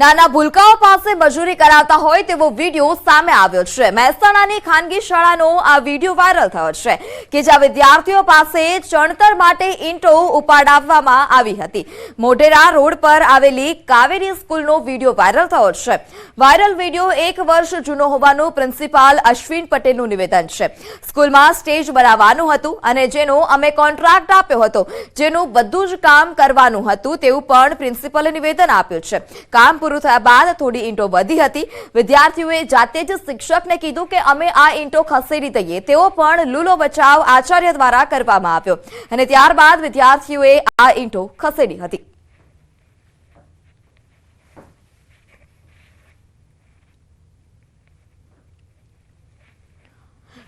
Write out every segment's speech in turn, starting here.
નાના ભૂલકાઓ પાસે મજૂરી કરાવતા હોય તેવો વીડિયો સામે આવ્યો છે. મહેસાણાની ખાનગી શાળાનો આ વીડિયો વાયરલ થયો છે કે જ્યાં વિદ્યાર્થીઓ પાસે ચણતર માટે ઈંટો ઉપાડાવવામાં આવી હતી. મોઢેરા રોડ પર આવેલી કાવેરી સ્કૂલનો વીડિયો વાયરલ થયો છે. વાયરલ વીડિયો એક વર્ષ જૂનો હોવાનું પ્રિન્સિપાલ અશ્વિન પટેલનું નિવેદન છે. સ્કૂલમાં સ્ટેજ બનાવવાનું હતું અને જેનો અમે કોન્ટ્રાક્ટ આપ્યો હતો, જેનું બધું જ કામ કરવાનું હતું તેવું પણ પ્રિન્સિપલે નિવેદન આપ્યું છે. કામ પૂરું થયા બાદ થોડી ઈંટો વધી હતી. વિદ્યાર્થીઓએ જાતે જ શિક્ષકને કીધું કે અમે આ ઈંટો ખસેડી દઈએ. તેવો પણ લૂલો બચાવ આચાર્ય દ્વારા કરવામાં આવ્યો. અને ત્યારબાદ વિદ્યાર્થીઓએ આ ઈંટો ખસેડી હતી.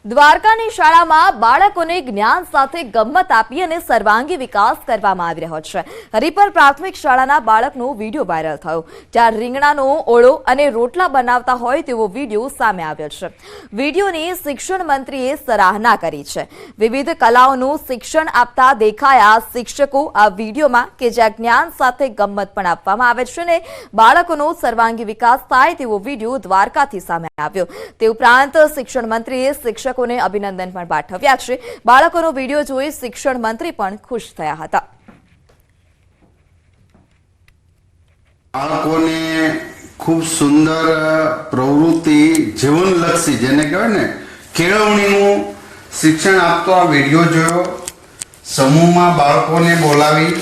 દ્વારકાની શાળામાં બાળકોને જ્ઞાન સાથે ગમ્મત આપી અને સર્વાંગી વિકાસ કરવામાં આવી રહ્યો છે. હરિપર પ્રાથમિક શાળાના બાળકનો વીડિયો વાયરલ થયો. જ્યાં રીંગણાનો ઓળો અને રોટલા બનાવતા હોય તેવો વીડિયો સામે આવ્યો છે. વિડીયોની શિક્ષણ મંત્રીએ સરાહના કરી છે. વિવિધ કલાઓનું શિક્ષણ આપતા દેખાયા શિક્ષકો આ વિડીયોમાં કે જ્યાં જ્ઞાન સાથે ગમ્મત પણ આપવામાં આવે છે અને બાળકોનો સર્વાંગી વિકાસ થાય તેવો વીડિયો દ્વારકાથી સામે આવ્યો. તે ઉપરાંત શિક્ષણ મંત્રીએ શિક્ષકોને અભિનંદન પણ પાઠવ્યા છે. બાળકોનો વીડિયો જોઈ શિક્ષણ મંત્રી પણ ખુશ થયા હતા. બાળકોને ખૂબ સુંદર પ્રવૃત્તિ જીવનલક્ષી, જેને કહેવાય ને, કેળવણીનું શિક્ષણ આપતો આ વીડિયો જોયો. સમૂહમાં બાળકોને બોલાવી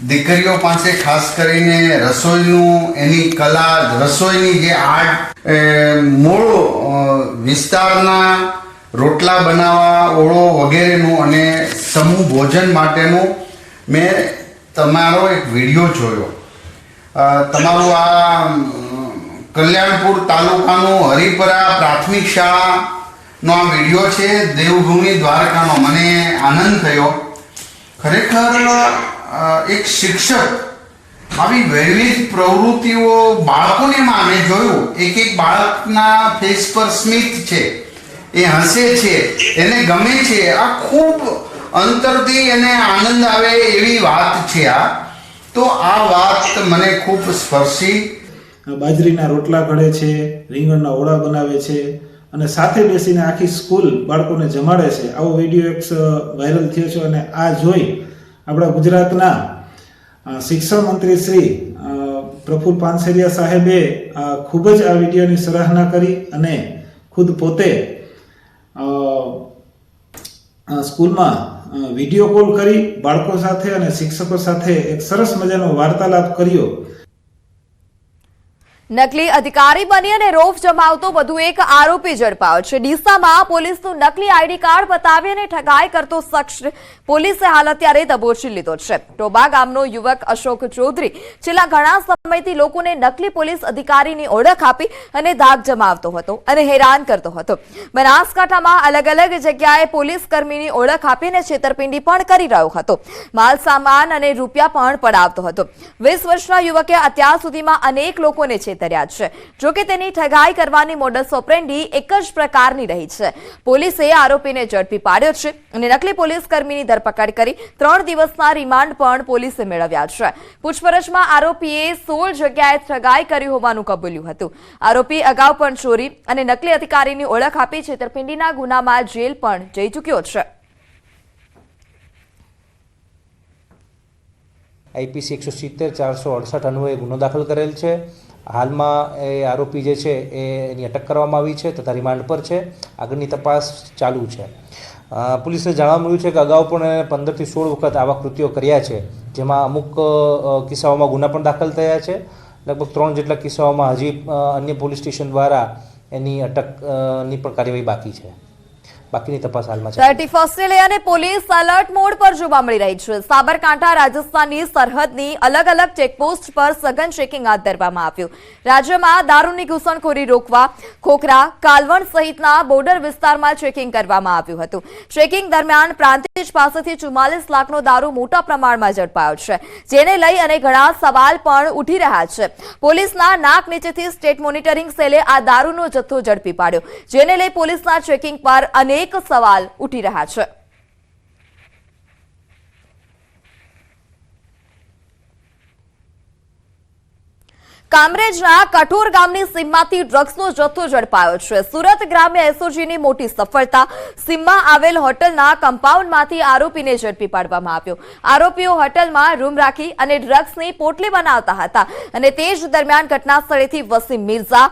દીકરીઓ પાસે ખાસ કરીને રસોઈનું, એની કલા, રસોઈની જે આર્ટ મૂળ વિસ્તારના રોટલા બનાવવા, ઓળો વગેરેનું અને સમૂહ ભોજન માટેનું મેં તમારો એક વીડિયો જોયો. તમારું આ કલ્યાણપુર તાલુકાનું હરિપરા પ્રાથમિક શાળાનો આ વીડિયો છે, દેવભૂમિ દ્વારકાનો. મને આનંદ થયો. ખરેખર એક શિક્ષક આવી વૈવિધ પ્રવૃત્તિઓ બાળકોને માં મેં જોયું. એક એક બાળકના ફેસ પર સ્મિત છે, એ હસે છે, એને ગમે છે, આ ખૂબ અંતરથી એને આનંદ આવે એવી વાત છે આ. તો આ વાત મને ખૂબ સ્પર્શી. બાજરીના રોટલા ઘડે છે, રીંગણના ઓળા બનાવે છે, અને સાથે બેસીને આખી સ્કૂલ બાળકોને જમાડે છે. આવો વીડિયો એક વાયરલ થયો છે અને આ જોઈ આપણા ગુજરાતના શિક્ષણ મંત્રી શ્રી પ્રફુલ પાનસેરિયા સાહેબે ખૂબ જ આ વિડીયોની સરાહના કરી અને ખુદ પોતે સ્કૂલમાં વીડિયો કોલ કરી, બાળકો સાથે અને શિક્ષકો સાથે એક સરસ મજાનો વાર્તાલાપ કર્યો. નકલી અધિકારી બની અને રોફ જમાવતો વધુ એક આરોપી ઝડપાયો છે. ડીસામાં પોલીસનું નકલી આઈડી કાર્ડ બતાવી અને ઠગાઈ કરતો શખ્સ પોલીસે હાલ અત્યારે દબોચી લીધો છે. ટોબા ગામનો યુવક અશોક ચૌધરી છેલ્લા ઘણા સમયથી લોકોને નકલી પોલીસ અધિકારીની ઓળખ આપી અને ધાક જમાવતો હતો અને હેરાન કરતો હતો. બનાસકાંઠામાં અલગ અલગ જગ્યાએ પોલીસ કર્મીની ઓળખ આપીને છેતરપિંડી પણ કરી રહ્યો હતો. માલ, સામાન અને રૂપિયા પણ પડાવતો હતો. વીસ વર્ષના યુવકે અત્યાર સુધીમાં અનેક લોકોને છેતર્યા છે. જોકે તેની ઠગાઈ કરવાની મોડસ ઓપરેન્ડી એક જ પ્રકારની રહી છે. પોલીસે આરોપીને ઝડપી પાડ્યો છે અને નકલી પોલીસ કર્મીની ધરપકડ કરી ત્રણ દિવસના રિમાન્ડ પણ પોલીસે મેળવ્યા છે. પૂછપરછમાં આરોપીએ સોળ જગ્યાએ ઠગાઈ કરી હોવાનું કબૂલ્યું હતું. આરોપી અગાઉ પણ ચોરી અને નકલી અધિકારીની ઓળખ આપી છેતરપિંડીના ગુનામાં જેલ પણ જઈ ચૂક્યો છે. આઈપીસી એકસો સિત્તેર ચારસો અડસઠ અન્વયે ગુનો દાખલ કરેલ છે. હાલમાં એ આરોપી જે છે એ એની અટક કરવામાં આવી છે તથા રિમાન્ડ પર છે. આગળની તપાસ ચાલુ છે. પોલીસને જાણવા મળ્યું છે કે અગાઉ પણ પંદરથી સોળ વખત આવા કૃત્યો કર્યા છે, જેમાં અમુક કિસ્સાઓમાં ગુના પણ દાખલ થયા છે. લગભગ ત્રણ જેટલા કિસ્સાઓમાં હજી અન્ય પોલીસ સ્ટેશન દ્વારા એની અટકની પણ કાર્યવાહી બાકી છે. બાકીની તપાસ હાલમાં છે. થર્ટી ફર્સ્ટને લઈ અને પોલીસ એલર્ટ મોડ પર જોવા મળી રહી છે. સાબરકાંઠા, રાજસ્થાનની સરહદની અલગ અલગ ચેકપોસ્ટ પર સઘન ચેકિંગ હાથ ધરવામાં આવ્યું. રાજ્યમાં દારૂની ઘૂસણખોરી રોકવા, ખોખરા, કાલવણ સહિતના બોર્ડર વિસ્તારમાં ચેકિંગ કરવામાં આવ્યું હતું. ચેકિંગ દરમિયાન પ્રાંતિજ પાસેથી ચુમ્માલીસ લાખનો દારૂ મોટા પ્રમાણમાં ઝડપાયો છે, જેને લઈ અને ઘણા સવાલ પણ ઉઠી રહ્યા છે. પોલીસના નાક નીચેથી સ્ટેટ મોનિટરિંગ સેલે આ દારૂનો જથ્થો ઝડપી પાડ્યો, જેને લઈ પોલીસના ચેકિંગ પર અનેક સવાલ ઉઠી રહ્યા છે. કામરેજના કઠોર ગામની સીમમાંથી ડ્રગ્સનો જથ્થો ઝડપાયો છે. સુરત ગ્રામ્ય એસઓજીની મોટી સફળતા સીમમાં આવેલ હોટલના કમ્પાઉન્ડમાંથી આરોપીને ઝડપી પાડવામાં આવ્યો. આરોપીઓ હોટલમાં રૂમ રાખી અને ડ્રગ્સની પોટલી બનાવતા હતા અને તે જ દરમિયાન ઘટના સ્થળેથી વસીમ મિર્ઝા,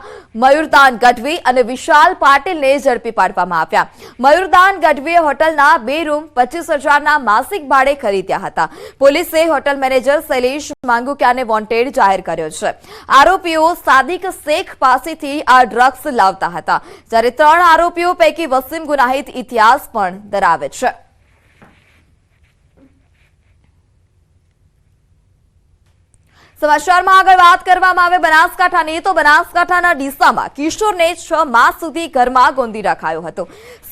મયુરદાન ગઢવી અને વિશાલ પાટીલને ઝડપી પાડવામાં આવ્યા. મયુરદાન ગઢવીએ હોટલના બે રૂમ પચીસ હજારના માસિક ભાડે ખરીદ્યા હતા. પોલીસે હોટલ મેનેજર શૈલેષ માંગુક્યાને વોન્ટેડ જાહેર કર્યો છે. આરોપીઓ સાદિક શેખ પાસેથી આ ડ્રગ્સ લાવતા હતા. જ્યારે ત્રણ આરોપીઓ પૈકી વસીમ ગુનાહિત ઇતિહાસ પણ ધરાવે છે. સમાચારમાં આગળ વાત કરવામાં આવે બનાસકાંઠાની, તો બનાસકાંઠાના ડીસામાં કિશોરને છ માસ સુધી ઘરમાં ગોંધી રખાયો હતો.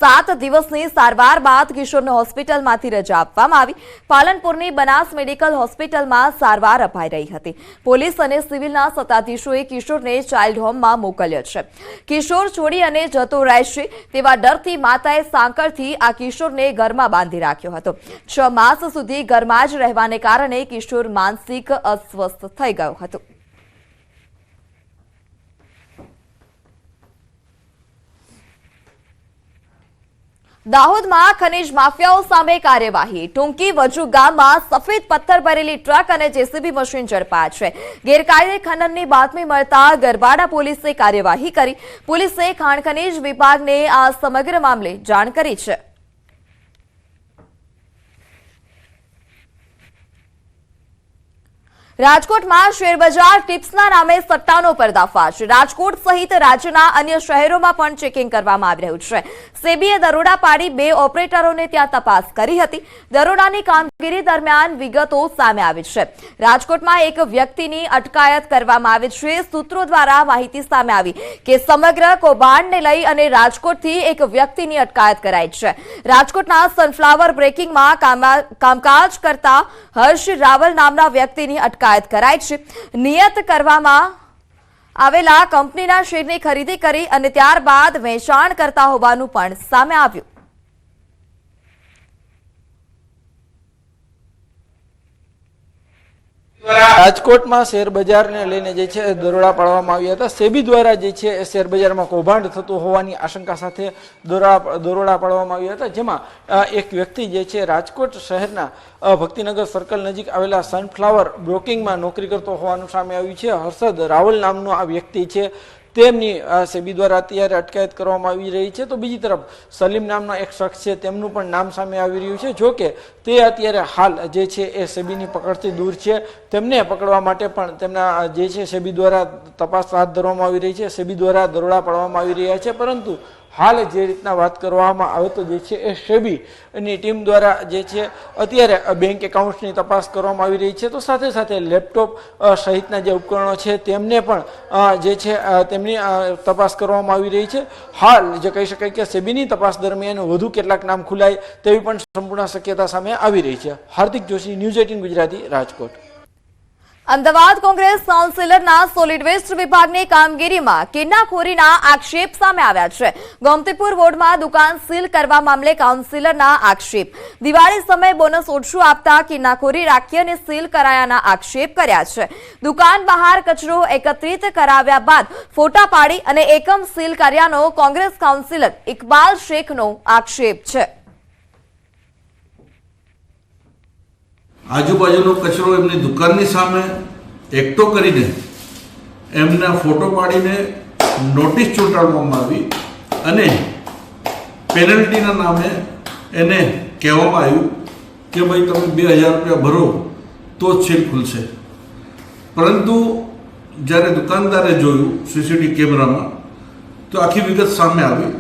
સાત દિવસની સારવાર બાદ કિશોરને હોસ્પિટલમાંથી રજા આપવામાં આવી. પાલનપુરની બનાસ મેડિકલ હોસ્પિટલમાં સારવાર અપાઈ રહી હતી. પોલીસ અને સિવિલના સત્તાધીશોએ કિશોરને ચાઇલ્ડ હોમમાં મોકલ્યો છે. કિશોર છોડી અને જતો રહેશે તેવા ડરથી માતાએ સાંકળથી આ કિશોરને ઘરમાં બાંધી રાખ્યો હતો. છ માસ સુધી ઘરમાં જ રહેવાને કારણે કિશોર માનસિક અસ્વસ્થ થઈ ગયું હતું દાહોદમાં ખનીજ માફિયાઓ સામે કાર્યવાહી. ટૂંકી વજુ ગામમાં સફેદ પથ્થર ભરેલી ટ્રક અને જેસીબી મશીન ઝડપાયા છે. ગેરકાયદે ખનનની બાતમી મળતા ગરબાડા પોલીસે કાર્યવાહી કરી. પોલીસે ખાણ ખનીજ વિભાગને આ સમગ્ર મામલે જાણ કરી છે. રાજકોટમાં શેરબજાર ટિપ્સના નામે સટ્ટાનો પર્દાફાશ. રાજકોટ સહિત રાજ્યના અન્ય શહેરોમાં પણ ચેકિંગ કરવામાં આવી રહ્યું છે. સેબીએ દરોડા પાડી બે ઓપરેટરોને ત્યાં તપાસ કરી હતી. દરોડાની કામગીરી દરમિયાન વિગતો સામે આવી છે. રાજકોટમાં એક વ્યક્તિની અટકાયત કરવામાં આવી છે. સૂત્રો દ્વારા માહિતી સામે આવી કે સમગ્ર કૌભાંડને લઈ અને રાજકોટથી એક વ્યક્તિની અટકાયત કરાઈ છે. રાજકોટના સનફ્લાવર બ્રેકિંગમાં કામા- કામકાજ કરતા હર્ષ રાવલ નામના વ્યક્તિની અટકાયત કરાઈ છે. નિયત કરવામાં આવેલા કંપનીના શેરની ખરીદી કરી અને ત્યારબાદ વેચાણ કરતા હોવાનું પણ સામે આવ્યું. રાજકોટમાં શેર બજારને લઈને જે છે દરોડા પાડવામાં આવ્યા હતા. સેબી દ્વારા જે છે એ શેર બજારમાં કૌભાંડ થતું હોવાની આશંકા સાથે દરોડા દરોડા પાડવામાં આવ્યા હતા. જેમાં એક વ્યક્તિ જે છે રાજકોટ શહેરના ભક્તિનગર સર્કલ નજીક આવેલા સનફ્લાવર બ્રોકિંગમાં નોકરી કરતો હોવાનું સામે આવ્યું છે. હર્ષદ રાવલ નામનો આ વ્યક્તિ છે. તેમની સેબી દ્વારા અત્યારે અટકાયત કરવામાં આવી રહી છે. તો બીજી તરફ સલીમ નામનો એક શખ્સ છે, તેમનું પણ નામ સામે આવી રહ્યું છે. જો કે તે અત્યારે હાલ જે છે એ સેબીની પકડથી દૂર છે. તેમને પકડવા માટે પણ તેમના જે છે સેબી દ્વારા તપાસ હાથ ધરવામાં આવી રહી છે. સેબી દ્વારા દરોડા પાડવામાં આવી રહ્યા છે. પરંતુ હાલ જે રીતના વાત કરવામાં આવે તો જે છે એ સેબીની ટીમ દ્વારા જે છે, અત્યારે બેંક એકાઉન્ટ્સની તપાસ કરવામાં આવી રહી છે. તો સાથે સાથે લેપટોપ સહિતના જે ઉપકરણો છે તેમને પણ જે છે તેમની તપાસ કરવામાં આવી રહી છે. હાલ જે કહી શકાય કે સેબીની તપાસ દરમિયાન વધુ કેટલાક નામ ખુલાય તેવી પણ સંપૂર્ણ શક્યતા સામે આવી રહી છે. Hardik Joshi, news eighteen Gujarati, Rajkot. Ahmedabad Congress કાઉન્સિલરના solid waste વિભાગની કામગીરીમાં કિન્નાખોરીના આક્ષેપ સામે આવ્યા છે. ગોમતીપુર વોર્ડમાં દુકાન સીલ કરવા મામલે કાઉન્સિલરના આક્ષેપ. દિવાળી સમયે બોનસ ઓછું આપતા કિન્નાખોરી રાખી અને સીલ કરાયાના આક્ષેપ કર્યા છે. દુકાન બહાર કચરો એકત્રિત કરાવ્યા બાદ ફોટા પાડી અને એકમ સીલ કર્યાનો કોંગ્રેસ કાઉન્સિલર ઇકબાલ શેખનો આક્ષેપ છે. આજુબાજુનો કચરો એમની દુકાનની સામે એકઠો કરીને એમને ફોટો પાડીને નોટિસ ચોંટાડવામાં આવી અને પેનલ્ટીના નામે એને કહેવામાં આવ્યું કે ભાઈ તમે બે હજાર રૂપિયા ભરો તો જ સીલ ખુલશે. પરંતુ જ્યારે દુકાનદારે જોયું સીસીટીવી કેમેરામાં, તો આખી વિગત સામે આવી